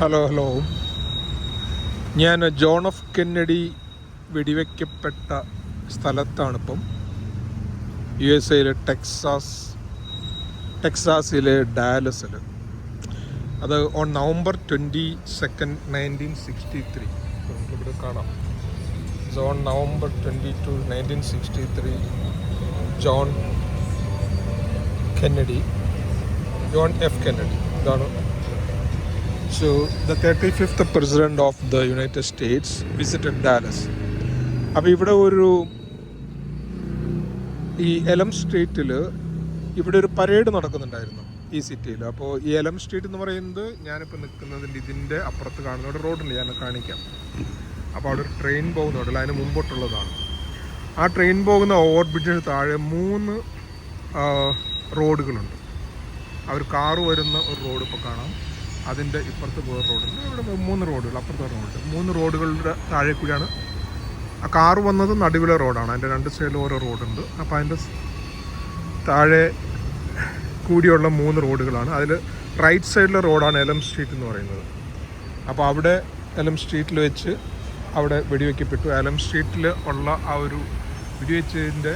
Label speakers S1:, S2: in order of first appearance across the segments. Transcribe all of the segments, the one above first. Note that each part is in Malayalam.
S1: Hello hello. ഞാൻ ജോൺ ഓഫ് കെന്നഡി വെടിവെക്കപ്പെട്ട സ്ഥലത്താണിപ്പം. യു എസ് എയിലെ ടെക്സാസ് ടെക്സാസിലെ ഡാലസിൽ അത് on November twenty second nineteen sixty three. നമുക്കിവിടെ കാണാം. John November twenty two nineteen sixty three. John Kennedy. John F Kennedy. ഇതാണ് So, the 35th president of the United States visited Dallas. അപ്പോൾ ഇവിടെ ഒരു ഈ എലം സ്ട്രീറ്റിൽ ഇവിടെ ഒരു പരേഡ് നടക്കുന്നുണ്ടായിരുന്നു ഈ സിറ്റിയിൽ അപ്പോൾ ഈ എലം സ്ട്രീറ്റ് എന്ന് പറയുന്നത് ഞാനിപ്പോൾ നിൽക്കുന്നതിന്റെ ഇതിന്റെ അപ്പുറത്ത് കാണുന്ന ഒരു റോഡുണ്ട്. ഞാൻ കാണിക്കാം. അപ്പോൾ അവിടെ ഒരു ട്രെയിൻ പോകുന്നുണ്ടല്ലോ അതിന് മുമ്പോട്ടുള്ളതാണ്. ആ ട്രെയിൻ പോകുന്ന ഓവർ ബ്രിഡ്ജിന് താഴെ മൂന്ന് റോഡുകളുണ്ട്. ഒരു കാറ് വരുന്ന ഒരു റോഡ് ഇപ്പോൾ കാണാം. അതിന്റെ ഇപ്പുറത്ത് വേറെ റോഡുണ്ട്. ഇവിടെ മൂന്ന് റോഡുകൾ അപ്പുറത്ത് വേറെ റോഡ് മൂന്ന് റോഡുകളുടെ താഴെ കൂടിയാണ്. ആ കാറ് വന്നത് നടുവിലെ റോഡാണ്. അതിന്റെ രണ്ട് സൈഡിലും ഓരോ റോഡുണ്ട്. അപ്പോൾ അതിന്റെ താഴെ കൂടിയുള്ള മൂന്ന് റോഡുകളാണ്. അതിൽ റൈറ്റ് സൈഡിലെ റോഡാണ് എലം സ്ട്രീറ്റ് എന്ന് പറയുന്നത്. അപ്പോൾ അവിടെ എലം സ്ട്രീറ്റിൽ വെച്ച് അവിടെ വെടിവെക്കപ്പെട്ടു. എലം സ്ട്രീറ്റിൽ ഉള്ള ആ ഒരു വെടിവെച്ചതിന്റെ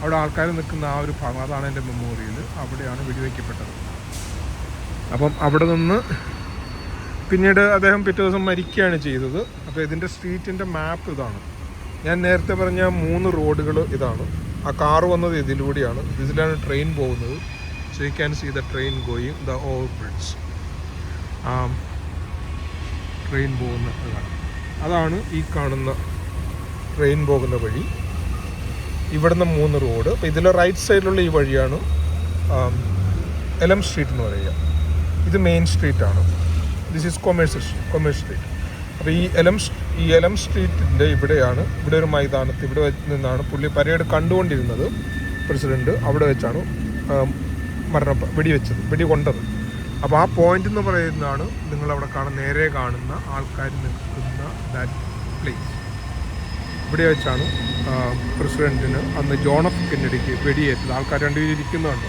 S1: അവിടെ ആൾക്കാർ നിൽക്കുന്ന ആ ഒരു ഭാഗം അതാണ് എന്റെ മെമ്മോറിയൽ. അവിടെയാണ് വെടിവെക്കപ്പെട്ടത്. അപ്പം അവിടെ നിന്ന് പിന്നീട് അദ്ദേഹം പിറ്റേ ദിവസം മരിക്കുകയാണ് ചെയ്തത്. അപ്പോൾ ഇതിന്റെ സ്ട്രീറ്റിന്റെ മാപ്പ് ഇതാണ്. ഞാൻ നേരത്തെ പറഞ്ഞ മൂന്ന് റോഡുകൾ ഇതാണ്. ആ കാർ വന്നത് ഇതിലൂടെയാണ്. ഇതിലാണ് ട്രെയിൻ പോകുന്നത്. So you can see the train going the over bridge train പോകുന്ന അതാണ് ഈ കാണുന്ന ട്രെയിൻ പോകുന്ന വഴി. ഇവിടുന്ന് മൂന്ന് റോഡ്. അപ്പോൾ ഇതിലെ റൈറ്റ് സൈഡിലുള്ള ഈ വഴിയാണ് എലം സ്ട്രീറ്റ് എന്ന് പറയുക. ഇത് മെയിൻ സ്ട്രീറ്റ് ആണ്. This is Commerce Commerce Street അപ്പോൾ ഈ എലം ഈ എലം സ്ട്രീറ്റിന്റെ ഇവിടെയാണ് ഇവിടെ ഒരു മൈതാനത്ത് ഇവിടെ നിന്നാണ് പുള്ളി പരേഡ് കണ്ടുകൊണ്ടിരുന്നത്. പ്രസിഡന്റ് അവിടെ വെച്ചാണ് മരണ വെടിവെച്ചത് വെടി കൊണ്ടത്. അപ്പോൾ ആ പോയിന്റ് എന്ന് പറയുന്നതാണ് നിങ്ങളവിടെ കാണുന്ന നേരെ കാണുന്ന ആൾക്കാർ നിൽക്കുന്ന ദാറ്റ് പ്ലേസ് ഇവിടെ വെച്ചാണ് പ്രസിഡന്റിന് അന്ന് ജോൺ എഫ് കെന്നഡിക്ക് വെടിയേറ്റത്. ആൾക്കാർ രണ്ടുപേരും ഇരിക്കുന്നുണ്ട്.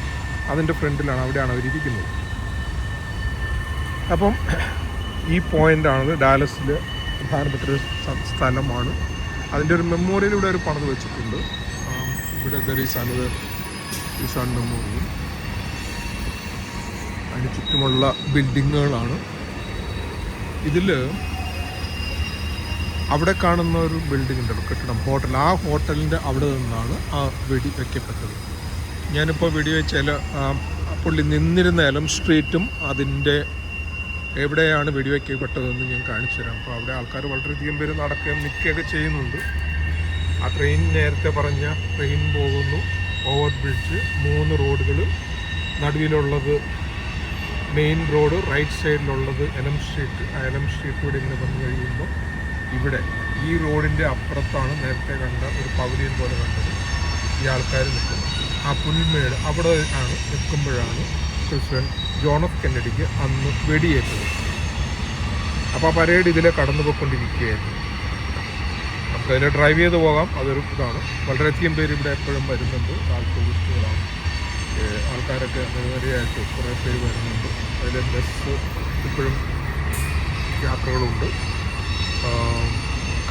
S1: അതിന്റെ ഫ്രണ്ടിലാണ് അവിടെയാണ് അവരിയ്ക്കുന്നത് അപ്പം ഈ പോയിന്റാണത് ഡാലസിലെ പ്രധാനപ്പെട്ട ഒരു സ്ഥ- സ്ഥലമാണ്. അതിന്റെ ഒരു മെമ്മോറിയൽ ഇവിടെ ഒരു പണിത് വെച്ചിട്ടുണ്ട്. ഇവിടെ there is another an memorial. അതിന് ചുറ്റുമുള്ള ബിൽഡിങ്ങുകളാണ്. ഇതിൽ അവിടെ കാണുന്ന ഒരു ബിൽഡിംഗ് ഉണ്ടല്ലോ കെട്ടിടം ഹോട്ടൽ. ആ ഹോട്ടലിന്റെ അവിടെ നിന്നാണ് ആ വെടി വയ്ക്കപ്പെട്ടത് ഞാനിപ്പോൾ വെടി വെച്ചാൽ പുള്ളി നിന്നിരുന്ന എലം സ്ട്രീറ്റും അതിന്റെ എവിടെയാണ് വെടിവെക്കപ്പെട്ടതെന്ന് ഞാൻ കാണിച്ചു തരാം. അപ്പോൾ അവിടെ ആൾക്കാർ വളരെയധികം പേര് നടക്കുകയും നിൽക്കുകയൊക്കെ ചെയ്യുന്നുണ്ട്. ആ ട്രെയിൻ നേരത്തെ പറഞ്ഞ ട്രെയിൻ പോകുന്നു. ഓവർ ബ്രിഡ്ജ് മൂന്ന് റോഡുകൾ നടുവിലുള്ളത് മെയിൻ റോഡ് റൈറ്റ് സൈഡിലുള്ളത് എലം സ്ട്രീറ്റ്. ആ എലം സ്ട്രീറ്റിലൂടെ ഇങ്ങനെ വന്നു കഴിയുമ്പോൾ ഇവിടെ ഈ റോഡിന്റെ അപ്പുറത്താണ് നേരത്തെ കണ്ട ഒരു പവലിയൻ പോലെ കണ്ടത്. ഈ ആൾക്കാർ നിൽക്കുന്നത്. ആ പുൽമേട് അവിടെ ആണ് നിൽക്കുമ്പോഴാണ് പ്രസിഡന്റ് ജോൺ എഫ് കെന്നഡിക്ക് അന്ന് വെടിയേറ്റത്. അപ്പോൾ ആ പരേഡ് ഇതിലെ കടന്നു പോയിക്കൊണ്ടിരിക്കുകയായിരുന്നു നമുക്ക് അതിൽ ഡ്രൈവ് ചെയ്ത് പോകാം. അതൊരു ഇതാണ്. വളരെയധികം പേര് ഇവിടെ എപ്പോഴും വരുന്നുണ്ട്. ആൾ ടൂറിസ്റ്റുകളാണ് ആൾക്കാരൊക്കെ നിരവധിയായിട്ട് കുറേ പേര് വരുന്നുണ്ട്. അതിലെ ബസ് ഇപ്പോഴും യാത്രകളുണ്ട്.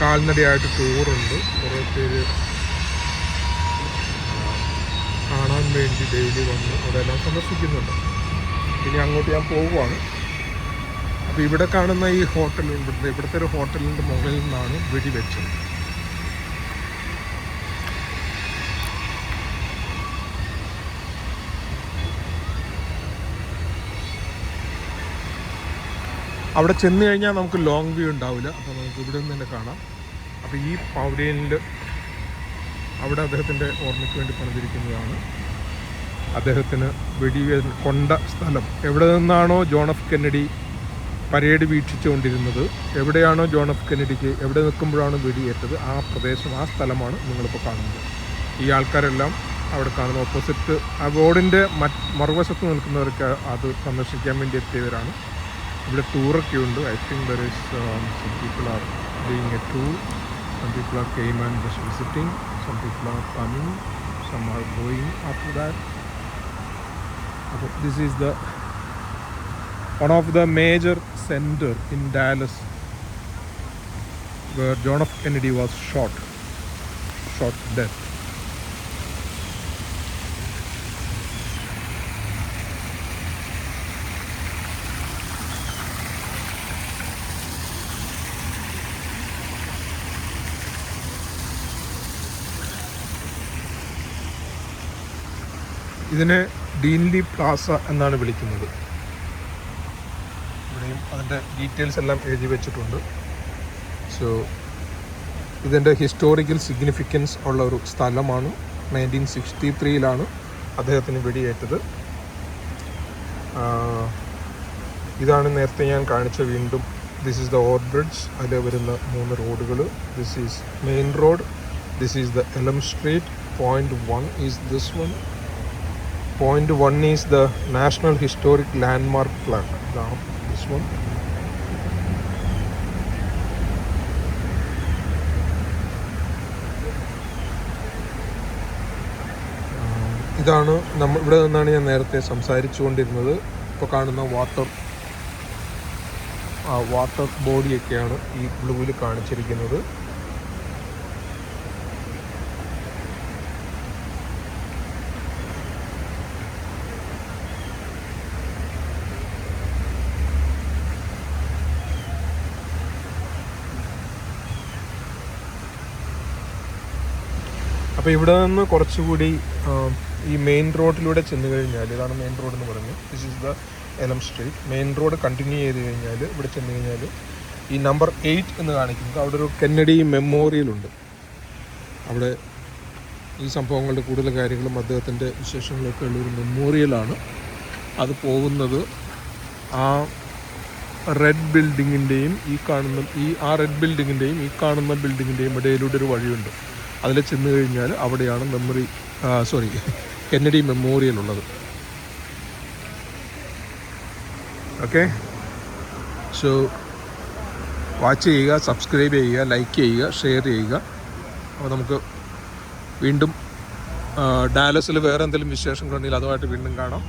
S1: കാൽനടയായിട്ട് ടൂറുണ്ട് കുറേ പേര് കാണാൻ വേണ്ടി ഡെയിലി വന്ന് അതെല്ലാം സന്ദർശിക്കുന്നുണ്ട്. ഇനി അങ്ങോട്ട് ഞാൻ പോവുകയാണ്. അപ്പോൾ ഇവിടെ കാണുന്ന ഈ ഹോട്ടൽ ഇവിടുത്തെ ഇവിടുത്തെ ഒരു ഹോട്ടലിന്റെ മുകളിൽ നിന്നാണ് വെടിവെച്ചത് അവിടെ ചെന്ന് കഴിഞ്ഞാൽ നമുക്ക് ലോങ് വ്യൂ ഉണ്ടാവില്ല. അപ്പോൾ നമുക്ക് ഇവിടെ നിന്ന് തന്നെ കാണാം. അപ്പോൾ ഈ പൗരേനിൽ അവിടെ അദ്ദേഹത്തിന്റെ ഓർമ്മയ്ക്ക് വേണ്ടി പണിതിരിക്കുന്നതാണ്. അദ്ദേഹത്തിന് വെടിവേ കൊണ്ട സ്ഥലം. എവിടെ നിന്നാണോ ജോൺ എഫ് കെന്നഡി പരേഡ് വീക്ഷിച്ചുകൊണ്ടിരുന്നത്? എവിടെയാണോ ജോൺ എഫ് കെന്നഡിക്ക് എവിടെ നിൽക്കുമ്പോഴാണ് വെടിയേറ്റത്? ആ പ്രദേശം ആ സ്ഥലമാണ് നിങ്ങളിപ്പോൾ കാണുന്നത്. ഈ ആൾക്കാരെല്ലാം അവിടെ കാണുന്ന ഓപ്പോസിറ്റ് ആ റോഡിന്റെ മറ്റ് മറുവശത്ത് നിൽക്കുന്നവർക്ക് അത് സന്ദർശിക്കാൻ വേണ്ടി എത്തിയവരാണ്. ഇവിടെ ടൂറൊക്കെ ഉണ്ട്. I think there is some people are doing a tour some people are came and just visiting some people are coming some are going after that this is the one of the major center in Dallas where John F. Kennedy was shot, shot dead. ഇതിനെ ഡീൻലി പ്ലാസ എന്നാണ് വിളിക്കുന്നത്. ഇവിടെയും അതിന്റെ ഡീറ്റെയിൽസ് എല്ലാം എഴുതി വെച്ചിട്ടുണ്ട്. സോ ഇതിന്റെ ഹിസ്റ്റോറിക്കൽ സിഗ്നിഫിക്കൻസ് ഉള്ള ഒരു സ്ഥലമാണ്. നയന്റീൻ സിക്സ്റ്റി ത്രീയിലാണ് അദ്ദേഹത്തിന് വെടിയേറ്റത്. ഇതാണ് നേരത്തെ ഞാൻ കാണിച്ച വീണ്ടും. This is the over bridge അതിൽ വരുന്ന മൂന്ന് റോഡുകൾ. This is Main Road this is the Elm Street point one is this one point one is the national historic landmark plan ഇതാണ് ഇതാണ് നമ്മൾ ഇവിടെ നിന്നാണ് ഞാൻ നേരത്തെ സംസാരിച്ചു കൊണ്ടിരുന്നത് ഇപ്പോൾ കാണുന്ന വാട്ടർ വാട്ടർ ബോഡിയൊക്കെയാണ് ഈ ബ്ലൂവിൽ കാണിച്ചിരിക്കുന്നത്. അപ്പോൾ ഇവിടെ നിന്ന് കുറച്ചുകൂടി ഈ മെയിൻ റോഡിലൂടെ ചെന്ന് കഴിഞ്ഞാൽ ഇതാണ് മെയിൻ റോഡ് എന്ന് പറഞ്ഞു this is the Elm Street Main Road continue ചെയ്ത് കഴിഞ്ഞാൽ ഇവിടെ ചെന്ന് കഴിഞ്ഞാൽ ഈ നമ്പർ എയ്റ്റ് എന്ന് കാണിക്കുന്നത് അവിടെ ഒരു കെന്നഡി മെമ്മോറിയൽ ഉണ്ട്. അവിടെ ഈ സംഭവങ്ങളുടെ കൂടുതൽ കാര്യങ്ങളും അദ്ദേഹത്തിന്റെ വിശേഷങ്ങളൊക്കെ ഉള്ളൊരു മെമ്മോറിയലാണ് അത് പോകുന്നത് ആ റെഡ് ബിൽഡിങ്ങിന്റെയും ഈ കാണുന്ന ഈ ആ റെഡ് ബിൽഡിങ്ങിന്റെയും ഈ കാണുന്ന ബിൽഡിങ്ങിന്റെയും ഇടയിലൂടെ ഒരു വഴിയുണ്ട്. അതിൽ ചെന്ന് കഴിഞ്ഞാൽ അവിടെയാണ് മെമ്മറി സോറി കെന്നഡി മെമ്മോറിയൽ ഉള്ളത്. ഓക്കെ സോ വാച്ച് ചെയ്യുക സബ്സ്ക്രൈബ് ചെയ്യുക ലൈക്ക് ചെയ്യുക ഷെയർ ചെയ്യുക. അപ്പോൾ നമുക്ക് വീണ്ടും ഡാലസിൽ വേറെ എന്തെങ്കിലും വിശേഷങ്ങളുണ്ടെങ്കിൽ അതുമായിട്ട് വീണ്ടും കാണാം.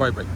S1: Bye bye